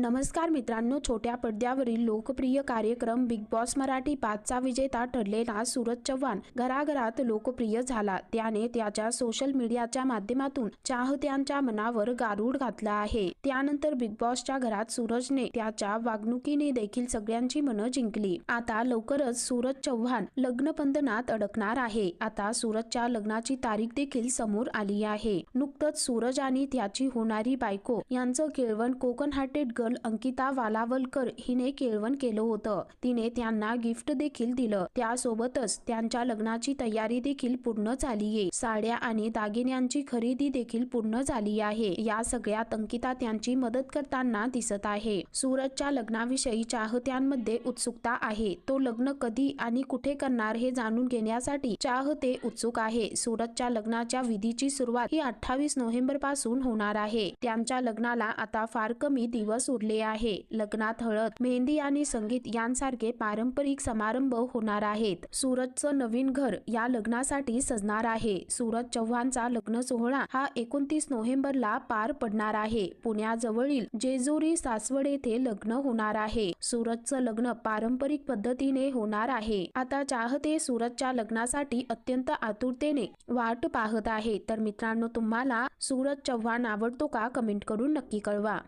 नमस्कार मित्रांनो छोट्या पडद्यावरील लोकप्रिय कार्यक्रम बिग बॉस मराठी पाचचा विजेता ठरलेला सूरज चव्हाण घराघरात लोकप्रिय झाला. त्याने त्याच्या सोशल मीडियाच्या माध्यमातून चाहत्यांच्या मनावर गारूड घातला आहे. त्यानंतर बिग बॉसच्या घरात सूरजने त्याच्या वागणुकीने देखील सगळ्यांची मनं जिंकली. आता लवकरच सूरज चव्हाण लग्नबंधनात अडकणार आहे. आता सूरजच्या लग्नाची तारीख देखील समोर आली आहे. नुकतंच सूरज आणि त्याची होणारी बायको यांचं केळवण कोकण हार्टेड गर्ल अंकिता वालावलकर हिने केळवण केलं होतं. तिने त्यांना गिफ्ट देखील दिलं. त्यासोबतच त्यांच्या लग्नाची तयारी देखील पूर्ण झालीये साड्या आणि दागिन्यांची खरेदी देखील पूर्ण झाली आहे. या सगळ्यात अंकिता त्यांची मदत करताना दिसत आहे. सूरजच्या लग्नाविषयी चाहत्यांमध्ये उत्सुकता आहे. तो लग्न कधी आणि कुठे करणार हे जाणून घेण्यासाठी चाहते उत्सुक आहे. सूरजच्या लग्नाच्या विधीची सुरुवात ही अठ्ठावीस नोव्हेंबरपासून होणार आहे. त्यांच्या लग्नाला आता फार कमी दिवस उरले आहे. लग्नात हळद मेहंदी आणि संगीत यांसारखे पारंपरिक समारंभ होणार आहेत. सूरजचं नवीन घर या लग्नासाठी सजणार आहे. सूरज चव्हाणचा लग्न सोहळा हा एकोणतीस नोव्हेंबरला पार पडणार आहे. पुण्याजवळील जेजुरी सासवड येथे लग्न होणार आहे. सूरजचं लग्न पारंपरिक पद्धतीने होणार आहे. आता चाहते सूरजच्या लग्नासाठी अत्यंत आतुरतेने वाट पाहत आहे. तर मित्रांनो तुम्हाला सूरज चव्हाण आवडतो का? कमेंट करून नक्की कळवा.